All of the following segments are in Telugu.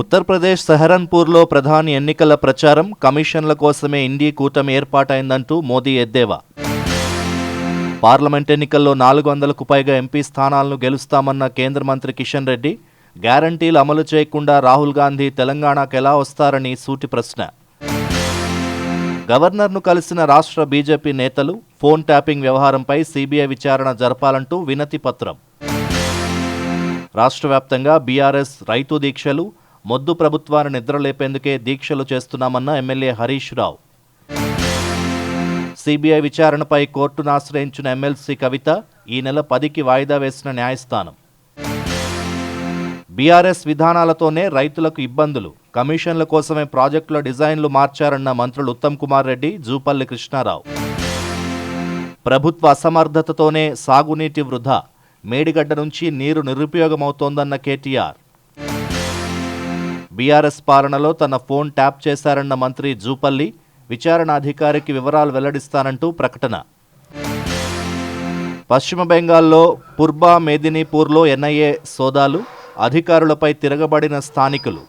ఉత్తరప్రదేశ్ సహరన్పూర్లో ప్రధాని ఎన్నికల ప్రచారం కమిషన్ల కోసమే ఇండీ కూటమి ఏర్పాటైందంటూ మోదీ ఎద్దేవా. పార్లమెంట్ ఎన్నికల్లో నాలుగు వందలకు పైగా ఎంపీ స్థానాలను గెలుస్తామన్న కేంద్ర మంత్రి కిషన్ రెడ్డి గ్యారంటీలు అమలు చేయకుండా రాహుల్ గాంధీ తెలంగాణకు ఎలా వస్తారని సూటి ప్రశ్న. గవర్నర్ను కలిసిన రాష్ట్ర బీజేపీ నేతలు ఫోన్ ట్యాపింగ్ వ్యవహారంపై సీబీఐ విచారణ జరపాలంటూ వినతి పత్రం. రాష్ట్ర వ్యాప్తంగా బీఆర్ఎస్ రైతు దీక్షలు మొద్దు ప్రభుత్వాన్ని నిద్రలేపేందుకే దీక్షలు చేస్తున్నామన్న ఎమ్మెల్యే హరీష్ రావు. సిబిఐ విచారణపై కోర్టును ఆశ్రయించిన ఎమ్మెల్సీ కవిత ఈ నెల పదికి వాయిదా వేసిన న్యాయస్థానం. బీఆర్ఎస్ విధానాలతోనే రైతులకు ఇబ్బందులు. కమిషన్ల కోసమే ప్రాజెక్టుల డిజైన్లు మార్చారన్న మంత్రులు ఉత్తమ్ కుమార్ రెడ్డి జూపల్లి కృష్ణారావు. ప్రభుత్వ అసమర్థతతోనే సాగునీటి వృధా. మేడిగడ్డ నుంచి నీరు నిరుపయోగమవుతోందన్న కేటీఆర్. బీఆర్ఎస్ పాలనలో తన ఫోన్ ట్యాప్ చేశారన్న మంత్రి జూపల్లి విచారణ అధికారికి వివరాలు వెల్లడిస్తానంటూ ప్రకటన. పశ్చిమ బెంగాల్లో పుర్బా మేదినీపూర్లో ఎన్ఐఏ సోదాలు అధికారులపై తిరగబడిన స్థానికులు.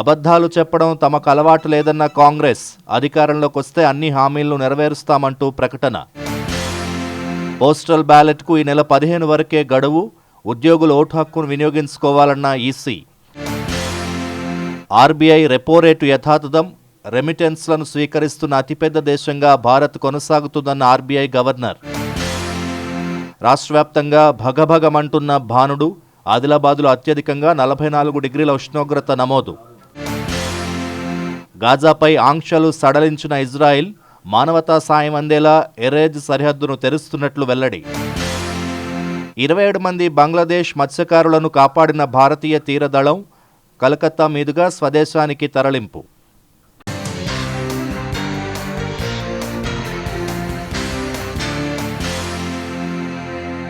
అబద్ధాలు చెప్పడం తమకు అలవాటు లేదన్న కాంగ్రెస్ అధికారంలోకి వస్తే అన్ని హామీలను నెరవేరుస్తామంటూ ప్రకటన. పోస్టల్ బ్యాలెట్కు ఈ నెల పదిహేను వరకే గడువు ఉద్యోగులు ఓటు హక్కును వినియోగించుకోవాలన్న ఈసీ. ఆర్బీఐ రెపో రేటు యథాతథం రెమిటెన్స్లను స్వీకరిస్తున్న అతిపెద్ద దేశంగా భారత్ కొనసాగుతుందన్న ఆర్బీఐ గవర్నర్. రాష్ట్ర వ్యాప్తంగా భగభగమంటున్న భానుడు ఆదిలాబాదులో అత్యధికంగా నలభై నాలుగు డిగ్రీల ఉష్ణోగ్రత నమోదు. గాజాపై ఆంక్షలు సడలించిన ఇజ్రాయిల్ మానవతా సాయం అందేలా ఎరేజ్ సరిహద్దును తెరుస్తున్నట్లు వెల్లడి. ఇరవై ఏడు మంది బంగ్లాదేశ్ మత్స్యకారులను కాపాడిన భారతీయ తీరదళం కలకత్తా మీదుగా స్వదేశానికి తరలింపు.